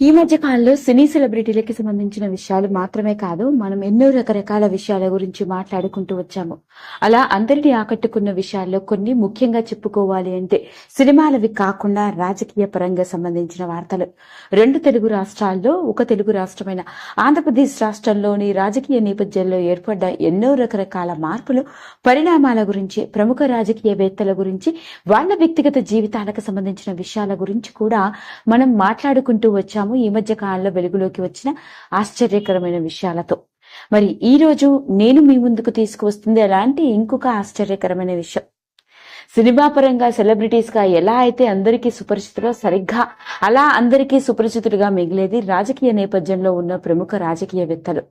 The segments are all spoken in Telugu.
ఈ మధ్య కాలంలో సినీ సెలబ్రిటీలకి సంబంధించిన విషయాలు మాత్రమే కాదు మనం ఎన్నో రకరకాల విషయాల గురించి మాట్లాడుకుంటూ వచ్చాము. అలా అందరినీ ఆకట్టుకున్న విషయాల్లో కొన్ని ముఖ్యంగా చెప్పుకోవాలి అంటే సినిమాలవి కాకుండా రాజకీయ పరంగా సంబంధించిన వార్తలు. రెండు తెలుగు రాష్ట్రాల్లో ఒక తెలుగు రాష్ట్రమైన ఆంధ్రప్రదేశ్ రాష్ట్రంలోని రాజకీయ నేపథ్యంలో ఏర్పడ్డ ఎన్నో రకరకాల మార్పులు పరిణామాల గురించి ప్రముఖ రాజకీయవేత్తల గురించి వాళ్ళ వ్యక్తిగత జీవితాలకు సంబంధించిన విషయాల గురించి కూడా మనం మాట్లాడుకుంటూ వచ్చాము. ఈ మధ్య కాలంలో వెలుగులోకి వచ్చిన ఆశ్చర్యకరమైన విషయాలతో. మరి ఈ రోజు నేను మీ ముందుకు తీసుకువస్తుంది అలాంటి ఇంకొక ఆశ్చర్యకరమైన విషయం. సినిమా పరంగా సెలబ్రిటీస్గా ఎలా అయితే అందరికీ సుపరిచితులో సరిగ్గా అలా అందరికీ సుపరిచితులుగా మిగిలేది రాజకీయ నేపథ్యంలో ఉన్న ప్రముఖ రాజకీయవేత్తలు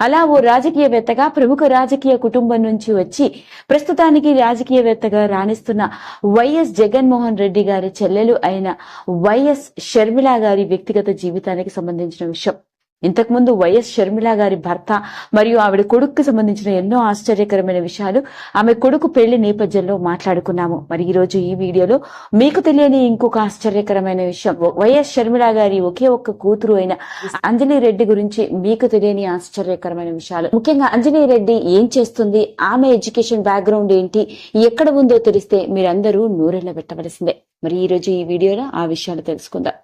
అలా ఓ రాజకీయవేత్తగా ప్రముఖ రాజకీయ కుటుంబం నుంచి వచ్చి ప్రస్తుతానికి రాజకీయవేత్తగా రాణిస్తున్న వైఎస్ జగన్మోహన్ రెడ్డి గారి చెల్లెలు అయిన వైఎస్ షర్మిల గారి వ్యక్తిగత జీవితానికి సంబంధించిన విషయం. ఇంతకుముందు వైఎస్ షర్మిల గారి భర్త మరియు ఆవిడ కొడుకు సంబంధించిన ఎన్నో ఆశ్చర్యకరమైన విషయాలు ఆమె కొడుకు పెళ్ళి నేపథ్యంలో మాట్లాడుకున్నాము. మరి ఈ రోజు ఈ వీడియోలో మీకు తెలియని ఇంకొక ఆశ్చర్యకరమైన విషయం. వైఎస్ షర్మిల గారి ఒకే ఒక్క కూతురు అయిన అంజలి రెడ్డి గురించి మీకు తెలియని ఆశ్చర్యకరమైన విషయాలు. ముఖ్యంగా అంజలి రెడ్డి ఏం చేస్తుంది? ఆమె ఎడ్యుకేషన్ బ్యాక్గ్రౌండ్ ఏంటి? ఎక్కడ ఉందో తెలిస్తే మీరందరూ నూరెళ్ళ పెట్టవలసిందే. మరి ఈ రోజు ఈ వీడియోలో ఆ విషయాలు తెలుసుకుందాం.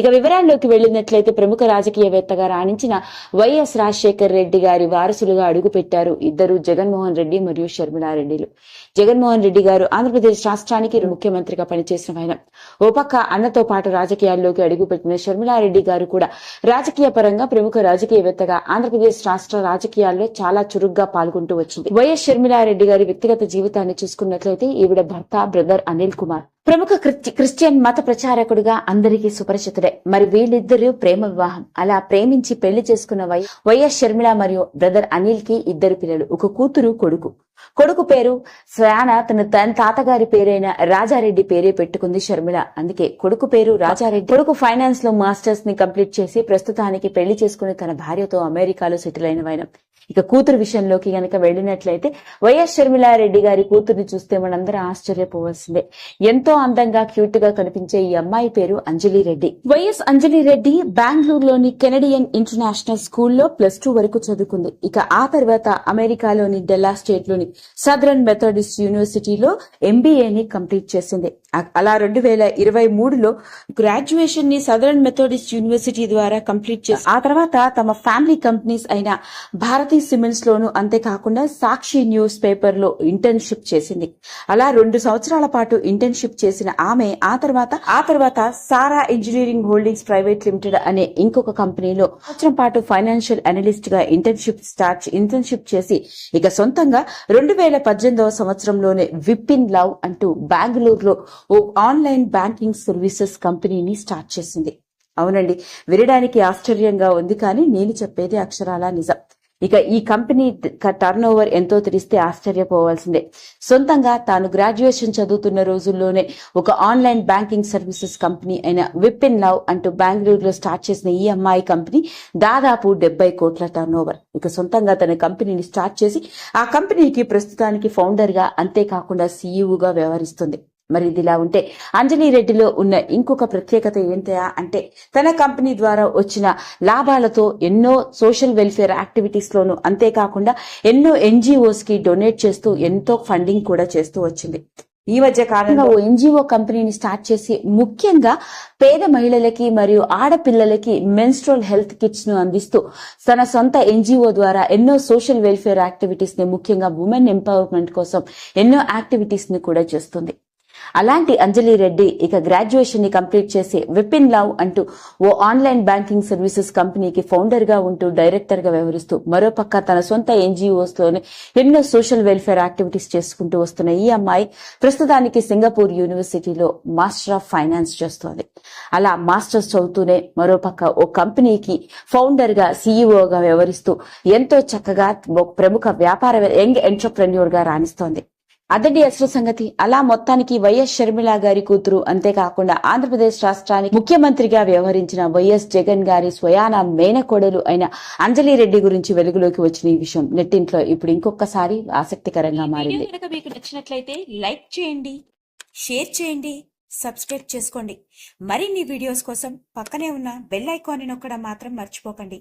ఇక వివరాల్లోకి వెళ్ళినట్లయితే ప్రముఖ రాజకీయవేత్తగా రాణించిన వైఎస్ రాజశేఖర్ రెడ్డి గారి వారసులుగా అడుగుపెట్టారు ఇద్దరు జగన్మోహన్ రెడ్డి మరియు షర్మిలారెడ్డిలు జగన్మోహన్ రెడ్డి గారు ఆంధ్రప్రదేశ్ రాష్ట్రానికి ముఖ్యమంత్రిగా పనిచేసిన ఆయన. ఓ పక్క అన్నతో పాటు రాజకీయాల్లోకి అడుగుపెట్టిన షర్మిలారెడ్డి గారు కూడా రాజకీయ పరంగా ప్రముఖ రాజకీయవేత్తగా ఆంధ్రప్రదేశ్ రాష్ట్ర రాజకీయాల్లో చాలా చురుగ్గా పాల్గొంటూ వచ్చింది. వైఎస్ షర్మిలారెడ్డి గారి వ్యక్తిగత జీవితాన్ని చూసుకున్నట్లయితే ఈవిడ భర్త బ్రదర్ అనిల్ కుమార్. ప్రముఖ క్రిస్టియన్ మత ప్రచారకుడిగా అందరికీ సుపరిచితుడే. మరి వీళ్ళిద్దరూ ప్రేమ వివాహం. అలా ప్రేమించి పెళ్ళి చేసుకున్న వై వైఎస్ షర్మిల మరియు బ్రదర్ అనిల్కి ఇద్దరు పిల్లలు. ఒక కూతురు కొడుకు. కొడుకు పేరు శ్యాన తన తన తాతగారి పేరైన రాజారెడ్డి పేరే పెట్టుకుంది షర్మిల. అందుకే కొడుకు పేరు రాజారెడ్డి. కొడుకు ఫైనాన్స్లో మాస్టర్స్ని కంప్లీట్ చేసి ప్రస్తుతానికి పెళ్ళి చేసుకుని తన భార్యతో అమెరికాలో సెటిల్ అయిన వైన ఇక కూతురు విషయంలోకి గనక వెళ్ళినట్లయితే వైఎస్ షర్మిలారెడ్డి గారి కూతుర్ని చూస్తే మనందరం ఆశ్చర్యపోవాల్సిందే. ఎంతో అందంగా క్యూట్గా కనిపించే ఈ అమ్మాయి పేరు అంజలి రెడ్డి వైఎస్ అంజలి రెడ్డి బెంగళూరులోని కెనడియన్ ఇంటర్నేషనల్ స్కూల్లో ప్లస్ టూ వరకు చదువుకుంది. ఇక ఆ తర్వాత అమెరికాలోని డెల్లా స్టేట్లోని సదరన్ మెథడిస్ట్ యూనివర్సిటీలో ఎంబీఏని కంప్లీట్ చేసింది. అలా రెండు వేల ఇరవై మూడులో గ్రాడ్యుయేషన్ని సదరన్ మెథడిస్ట్ యూనివర్సిటీ ద్వారా కంప్లీట్ చేసి ఆ తర్వాత తమ ఫ్యామిలీ కంపెనీస్ అయిన భారతీ సిమెంట్స్ లోను అంతేకాకుండా సాక్షి న్యూస్ పేపర్లో ఇంటర్న్షిప్ చేసింది. అలా రెండు సంవత్సరాల పాటు ఇంటర్న్షిప్ చేసిన ఆమె ఆ తర్వాత ఆ తర్వాత Sara engineering holdings private limited అనే ఇంకొక కంపెనీలో సంవత్సరం పాటు ఫైనాన్షియల్ అనలిస్ట్గా ఇంటర్న్షిప్ స్టార్ట్ ఇంటర్న్షిప్ చేసి ఇక సొంతంగా రెండు వేల పద్దెనిమిదవ సంవత్సరంలోనే విపిన్ లవ్ అంటూ బెంగళూరులో ఓ ఆన్లైన్ బ్యాంకింగ్ సర్వీసెస్ కంపెనీని స్టార్ట్ చేసింది. అవునండి వినడానికి ఆశ్చర్యంగా ఉంది కానీ నేను చెప్పేది అక్షరాల నిజం. ఇక ఈ కంపెనీ టర్న్ ఓవర్ ఎంతో తెలిస్తే ఆశ్చర్యపోవాల్సిందే. సొంతంగా తాను గ్రాడ్యుయేషన్ చదువుతున్న రోజుల్లోనే ఒక ఆన్లైన్ బ్యాంకింగ్ సర్వీసెస్ కంపెనీ అయిన విపిన్ లవ్ అంటూ బెంగళూరులో స్టార్ట్ చేసిన ఈ అమ్మాయి కంపెనీ దాదాపు డెబ్బై కోట్ల టర్న్ ఓవర్ ఇక సొంతంగా తన కంపెనీని స్టార్ట్ చేసి ఆ కంపెనీకి ప్రస్తుతానికి ఫౌండర్గా అంతేకాకుండా సీఈఓగా వ్యవహరిస్తుంది. మరి ఇదిలా ఉంటే. అంజనీ రెడ్డిలో ఉన్న ఇంకొక ప్రత్యేకత ఏంటా అంటే తన కంపెనీ ద్వారా వచ్చిన లాభాలతో ఎన్నో సోషల్ వెల్ఫేర్ యాక్టివిటీస్ లోను అంతేకాకుండా ఎన్నో ఎన్జిఓస్కి డొనేట్ చేస్తూ ఎంతో ఫండింగ్ కూడా చేస్తూ వచ్చింది. ఈ మధ్య కాలంగా ఓ ఎన్జిఓ కంపెనీని స్టార్ట్ చేసి ముఖ్యంగా పేద మహిళలకి మరియు ఆడపిల్లలకి మెన్స్ట్రల్ హెల్త్ కిట్స్ను అందిస్తూ తన సొంత ఎన్జిఓ ద్వారా ఎన్నో సోషల్ వెల్ఫేర్ యాక్టివిటీస్ని ముఖ్యంగా ఉమెన్ ఎంపవర్మెంట్ కోసం ఎన్నో యాక్టివిటీస్ని కూడా చేస్తుంది. అలాంటి అంజలి రెడ్డి ఇక గ్రాడ్యుయేషన్ని కంప్లీట్ చేసి విపిన్ లవ్ అంటూ ఓ ఆన్లైన్ బ్యాంకింగ్ సర్వీసెస్ కంపెనీకి ఫౌండర్గా ఉంటూ డైరెక్టర్గా వ్యవహరిస్తూ మరోపక్క తన సొంత ఎన్జిఓస్లోనే ఎన్నో సోషల్ వెల్ఫేర్ యాక్టివిటీస్ చేసుకుంటూ వస్తున్న ఈ అమ్మాయి ప్రస్తుతానికి సింగపూర్ యూనివర్సిటీలో మాస్టర్ ఆఫ్ ఫైనాన్స్ చేస్తోంది. అలా మాస్టర్స్ చదువుతూనే మరోపక్క ఓ కంపెనీకి ఫౌండర్గా సీఈఓగా వ్యవహరిస్తూ ఎంతో చక్కగా ఒక ప్రముఖ వ్యాపార యంగ్ ఎంటర్ప్రెన్యూర్గా రాణిస్తోంది. అదండి అసలు సంగతి అలా మొత్తానికి వైఎస్ షర్మిల గారి కూతురు అంతేకాకుండా ఆంధ్రప్రదేశ్ రాష్ట్రానికి ముఖ్యమంత్రిగా వ్యవహరించిన వైఎస్ జగన్ గారి స్వయాన మేనకోడలు అయిన అంజలి రెడ్డి గురించి వెలుగులోకి వచ్చిన ఈ విషయం నెట్టింట్లో ఇప్పుడు ఇంకొకసారి ఆసక్తికరంగా మారింది. కనుక మీకు నచ్చినట్లయితే లైక్ చేయండి షేర్ చేయండి సబ్స్క్రైబ్ చేసుకోండి. మరిన్ని వీడియోస్ కోసం పక్కనే ఉన్న బెల్ ఐకాన్ని నొక్కడం మాత్రం మర్చిపోకండి.